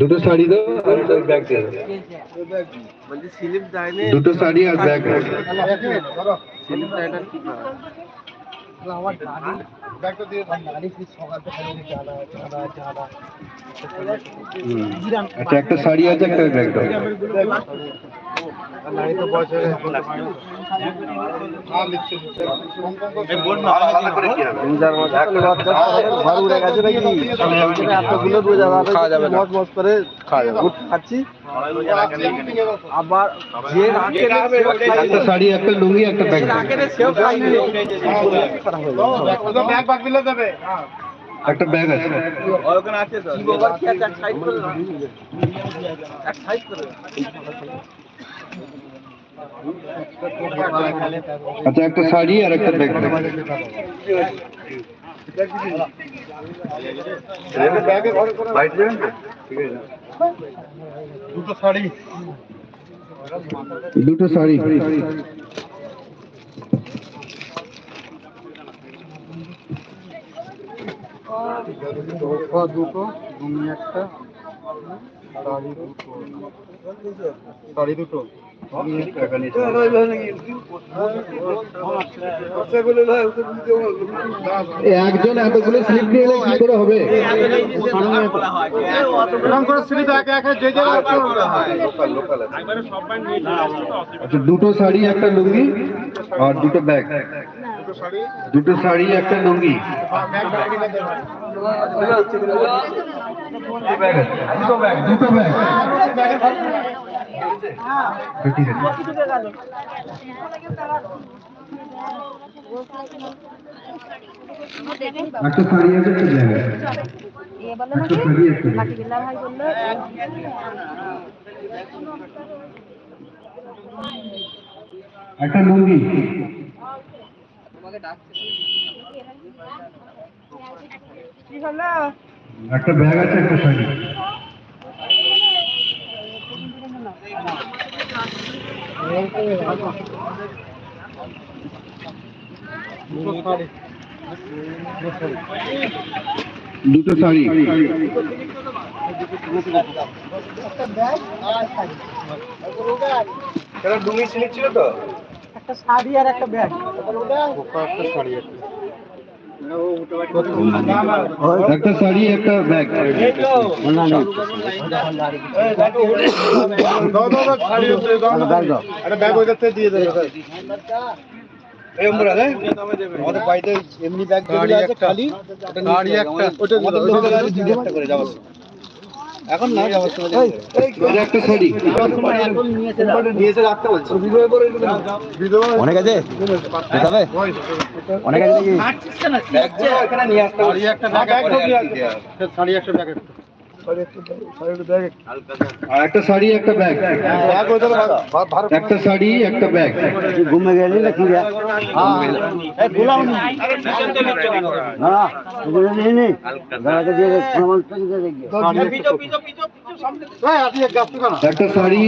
দুটো শাড়ি দাও, আর একটা ব্যাগ দিয়ে দাও। স্লিপ দেয়নি দুটো শাড়ি আর ব্যাগ স্লিপ দেয় না আমার গাড়ি ব্যাগটা দিয়ে গাড়ি কি একটা শাড়ি আছে, একটা ব্যাগ দাও। আবার। একটা শাড়ি একটা ব্যাগ সেও একটা ব্যাগ আছে কি বাবার কি আছে? সাইড করে না। সাইড করে। আচ্ছা একটা শাড়ি আর একটা ব্যাগ দুটো শাড়ি দুটো শাড়ি দুটো তুমি একটা শাড়ি দুটো শাড়ি দুটো একজন এতগুলো স্লিপ নিয়ে এলে কি করে হবে? আচ্ছা দুটো শাড়ি, একটা লুঙ্গি আর দুটো ব্যাগ। দুটো শাড়ি, একটা লুঙ্গি। দুটো ব্যাগ। ঠিক আছে একটা শাড়ি আছে। একটা লুঙ্গি একটা ব্যাগ আছে একটা শাড়ি। দুটো শাড়ি। একটা শাড়ি আর একটা ব্যাগ। একটা শাড়ি একটা শাড়ি একটা ব্যাগ। এমনি ব্যাগ খালি একটা। ওটা একটা করে। এখন না যাওয়ার সময় এটা একটা শাড়ি নিয়েছে রাখতে বলছে অনেক আছে? দেখাবে অনেক আছে নাকি? এখানে নিয়ে আসতে একটা ব্যাগ একটা ব্যাগ আর একটা শাড়ি একটা ব্যাগ ব্যাগ ওইটা ভারত একটা শাড়ি একটা ব্যাগ ঘুমে গেলি না কি রে না না এগুলো নিয়ে নি দাঁড়াতে দিয়ে প্রমাণ দিয়ে দেখি একটা শাড়ি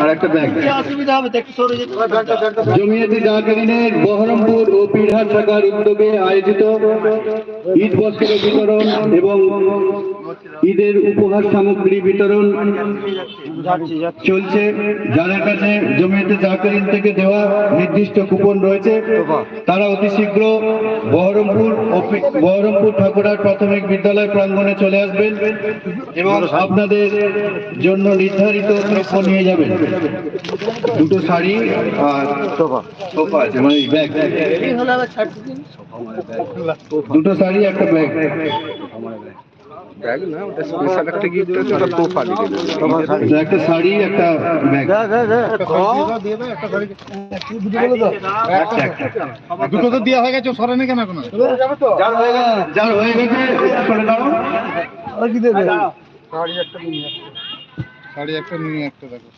আর একটা ব্যাগ। অসুবিধা হবে? তো একটু সরে যেতে ব্যাগটা ব্যাগটা জমিয়তি জাহাকারিনের বহরমপুর ও পিরহাট শাখার উদ্যোগে আয়োজিত ঈদ বস্ত্র বিতরণ এবং ঈদের উপহার সামগ্রী বিতরণ চলছে। যাদের কাছে জমিয়তে জাহাকারিন থেকে দেওয়া নির্দিষ্ট কুপন রয়েছে তারা অতি শীঘ্র বহরমপুর বহরমপুর ঠাকুরার প্রাথমিক বিদ্যালয় প্রাঙ্গণে চলে আসবেন এবং আপনাদের জন্য নির্ধারিত দ্রব্য নিয়ে যাবেন। দুটো শাড়ি আর সোফা। সোফা আছে। মানে ব্যাগ দুটো শাড়ি একটা ব্যাগ ব্যাগ না ওটা স্পেশাল একটা গিফট আছে ওটা তোফা লিখে দেবে। একটা শাড়ি একটা ব্যাগ দুটো তো দেওয়া হয়ে গেছে সরেনি কেন এখনও? যার হয়ে গেছে। করে দাও কি দেবে? শাড়ি একটা নিয়ে একটা শাড়ি একটা নিয়ে একটা দেখো।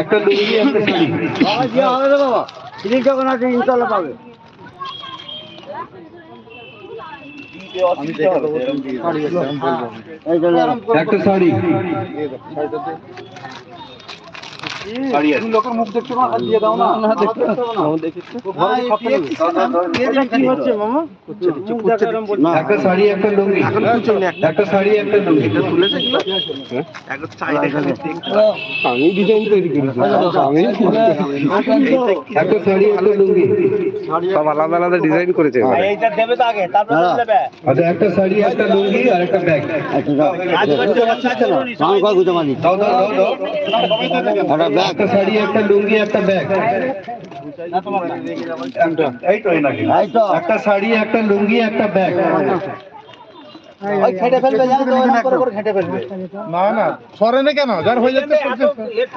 একটা লুঙ্গি একটা শাড়ি। বাবা ঠিক যখন আছে ইনশাল্লাহ পাবে। একটা শাড়ি দিয়ে দাও শাড়িটা দিয়ে শাড়ি আছে লোকের মুখ দেখছ না দিয়ে দাও না। না দেখতে কি হচ্ছে মামা? একটা শাড়ি একটা লুঙ্গি। একটা। শাড়ি একটা লুঙ্গি। আমি ডিজাইন তৈরি করেছি। আমি একটা শাড়ি একটা লুঙ্গি। সব আলাদা আলাদা ডিজাইন করেছে। এইটা দেবে তো আগে তারপর দেবে। আচ্ছা একটা শাড়ি একটা লুঙ্গি আর একটা ব্যাগ। আজ করতে পারছিস না? দাও দাও দাও। দাও একটা শাড়ি একটা লুঙ্গি একটা ব্যাগ। এই তো একটা শাড়ি একটা লুঙ্গি একটা ব্যাগ। ওই খেটে ফেলবে জানো তো এরকম করে করে খেটে ফেলবে। না না সরেনে কেন? যার হয়ে যাচ্ছে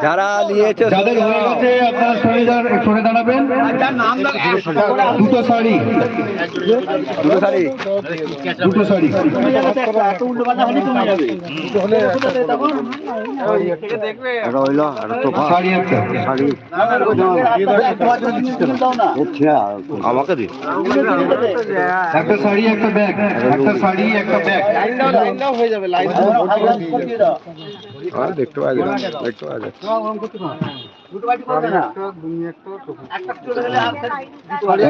যারা নিয়েছে যাদের হয়ে গেছে আপনারা সরে সরে দাঁড়াবেন। দুটো শাড়ি। দুটো শাড়ি। দুটো শাড়ি। এত উল্টো পাল্টা হলে কমে যাবে শাড়ি একটা। আমাকে দি একটা শাড়ি একটা ব্যাগ। একটা শাড়ি একটা ব্যাগ হয়ে যাবে। লাইন হ্যাঁ দেখতে পাওয়া যায় দেখতে পাওয়া যায়।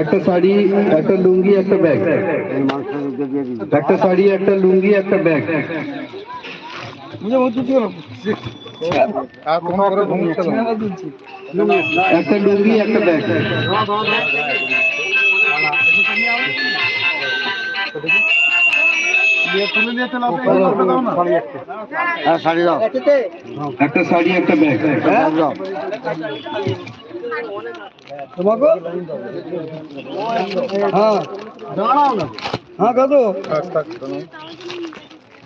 একটা শাড়ি একটা লুঙ্গি একটা ব্যাগ। একটা শাড়ি একটা লুঙ্গি একটা ব্যাগ। আর তোমার করে ঘুমিয়ে একটা লুঙ্গি একটা ব্যাগ। তুলে নিয়ে চলে আসো, এই করে দাও না। একটা।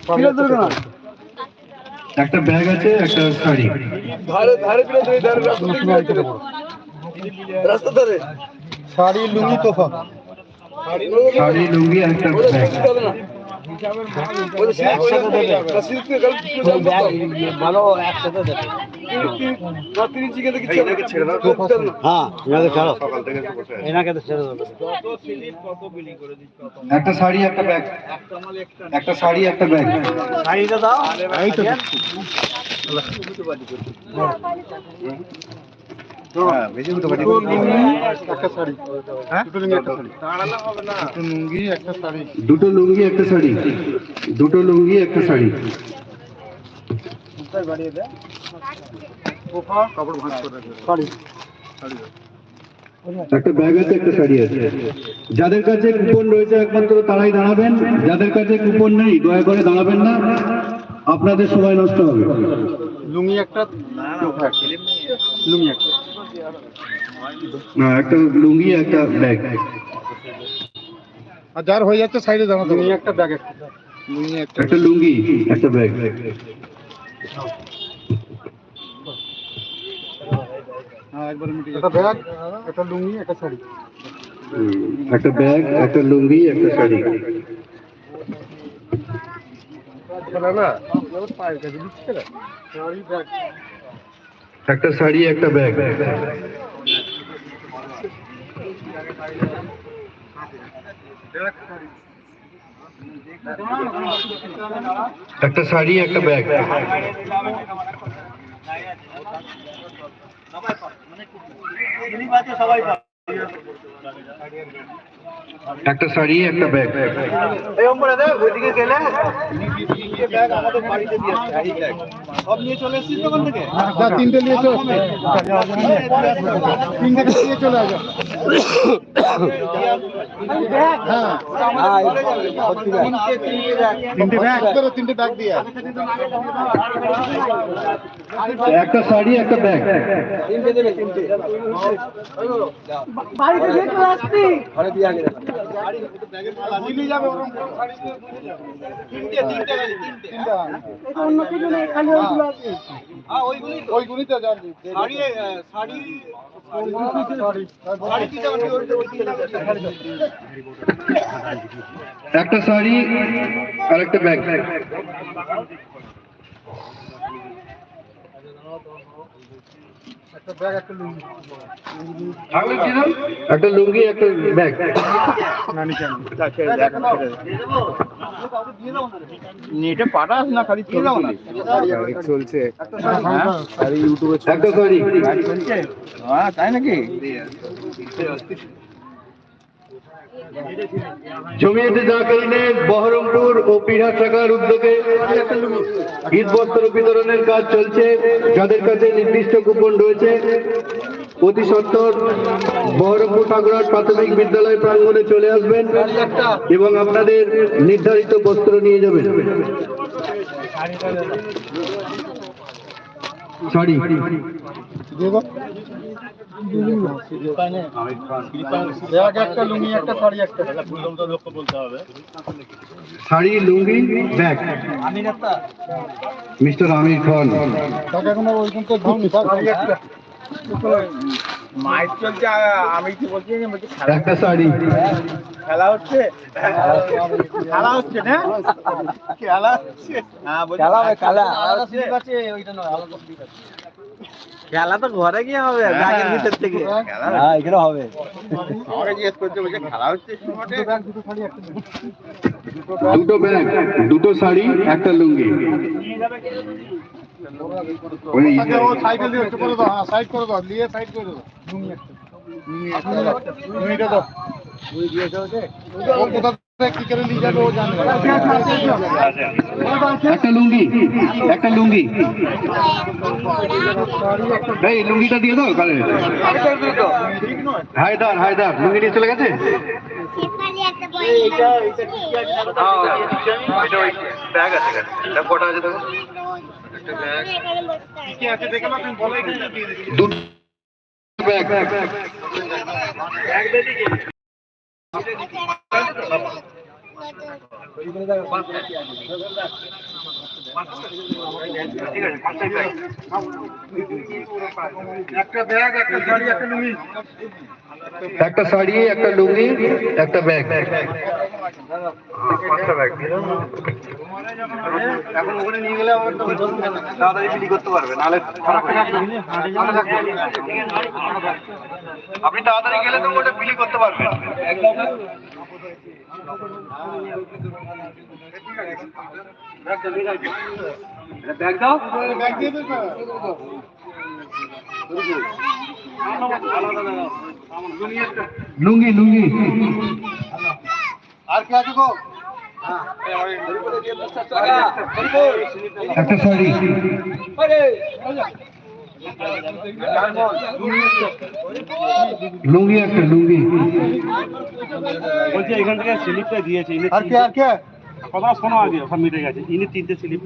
শাড়ি একটা ব্যাগ। একটা ব্যাগ আছে একটা শাড়ি। শাড়ি লুঙ্গি তোফা। শাড়ি লুঙ্গি। একটা ব্যাগ। একটা শাড়ি একটা ব্যাগ। একটা শাড়ি একটা ব্যাগ। শাড়িটা দাও। এই তো একটা শাড়ি দুটো লুঙ্গি একটা শাড়ি। দুটো লুঙ্গি একটা শাড়ি। একটা দুটো লুঙ্গি একটা শাড়ি। একটা ব্যাগ আছে একটা শাড়ি আছে। যাদের কাছে কুপন রয়েছে একমাত্র তারাই দাঁড়াবেন। যাদের কাছে কুপন নেই দয়া করে দাঁড়াবেন না। আপনাদের সময় নষ্ট হবে। লুঙ্গি একটা। লুঙ্গি একটা। না একটা লুঙ্গি একটা ব্যাগ। আর যার হয়ে যাচ্ছে সাইডে দাঁড়াতে লুঙ্গি একটা ব্যাগ একটা লুঙ্গি একটা একটা লুঙ্গি একটা ব্যাগ। একটা ব্যাগ একটা লুঙ্গি একটা শাড়ি। একটা ব্যাগ একটা লুঙ্গি একটা শাড়ি। একটা শাড়ি একটা ব্যাগ। একটা শাড়ি একটা ব্যাগ। সবাই একটা শাড়ি একটা ব্যাগ। এই অম্বরে দেখ ওইদিকে গেলে ব্যাগ আমাদের বাড়িতে দিয়ে আসছে ব্যাগ সব নিয়ে চলে এসেছিস দোকান থেকে? তিনটে নিয়ে চলে। তিনটে নিয়ে চলে আসো হ্যাঁ। একটা শাড়ি একটা ব্যাগ দিয়ে তিনটে তিনটে তিনটে তিনটে এটা অন্য কিছু নেই খালি ওইগুলো আছে হ্যাঁ ওইগুলি তো। ওইগুলিতে শাড়ি শাড়ি শাড়ি শাড়ি কি যাবে ওই ওই তিনটে গাড়ি। একটা শাড়ি আর একটা ব্যাগ একটা লুঙ্গি একটা ব্যাগ। নেটে পাঠাস না খালি চলছে? হ্যাঁ? ইউটিউবে একটা হ্যাঁ তাই নাকি? জমিয়েতে জাকারিনে বহরমপুর ও পিরহাট শাখার উদ্যোগে ঈদ বস্ত্র বিতরণের কাজ চলছে, যাদের কাছে নির্দিষ্ট কুপন রয়েছে। অতি সত্তর বহরমপুর ঠাকুরহাট প্রাথমিক বিদ্যালয় প্রাঙ্গণে চলে আসবেন এবং আপনাদের নির্ধারিত বস্ত্র নিয়ে যাবেন। সরি শাড়ি একটা শাড়ি লুঙ্গি ব্যাগ। মিস্টার আমির খান। একটা মাইক চলছে আমি কি বলছি বলছি একটা শাড়ি। খেলা হচ্ছে। খেলা হচ্ছে। না খেলা। হচ্ছে। হ্যাঁ খেলা খেলা আছে ওইটা নয় আলাদা স্লিপ আছে। খেলা তো ঘরে গিয়ে হবে ব্যাগের ভিতর থেকে। হ্যাঁ এখানে হবে। আমাকে জিজ্ঞেস করছে বলছে খেলা হচ্ছে দুটো শাড়ি একটা দুটো ব্যাগ দুটো শাড়ি একটা লুঙ্গি। ওই সাইকেল দিয়ে করে দাও হ্যাঁ সাইড করে দাও নিয়ে সাইড করে দাও। লুঙ্গিটা দাও। ও কোথা থেকে কি করে নিয়ে যাবে ও জানে একটা লুঙ্গি একটা লুঙ্গি এই লুঙ্গিটা দিয়ে দাও কালে হায়দার হায়দার লুঙ্গি নিয়ে চলে গেছে দুটো ব্যাগ একটা ব্যাগ একটা শাড়ি একটা লুঙ্গি। একটা শাড়ি একটা লুঙ্গি একটা ব্যাগ। এখন ওখানে নিয়ে গেলে আবার তাড়াতাড়ি বিলি করতে পারবে নাহলে আপনি তাড়াতাড়ি গেলে তো ওটা বিলি করতে পারবেন। ব্যাগ দাও ব্যাগ দিয়ে লুঙ্গি লুঙ্গি। আর কে আছে গো? একটা শাড়ি। লুঙ্গি একটা লুঙ্গি। বলছি এখান থেকে স্লিপটা দিয়েছে আর কে আর কে? কথা শোনো আগে সব মিটে গেছে। ইনি তিনটে স্লিপ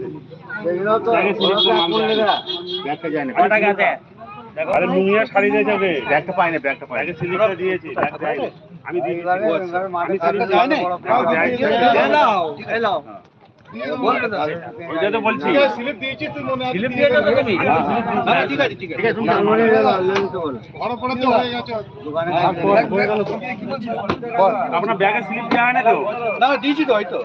আরে শাড়ি দিয়ে যাবে। ব্যাগটা পাই না ব্যাগটা পাই স্লিপটা দিয়েছি ব্যাগটা আমি দিয়ে দিচ্ছি আমি স্লিপ যায় না ওইটা তো বলছি স্লিপ দিয়েছি তুই মনে আছে স্লিপ দিয়ে যাবে তুমি ঠিক আছে ঠিক আছে বড় পড়ে তো হয়ে গেছে আপনার ব্যাগে স্লিপ দেওয়া না তো? না দিয়েছি তো হয়তো।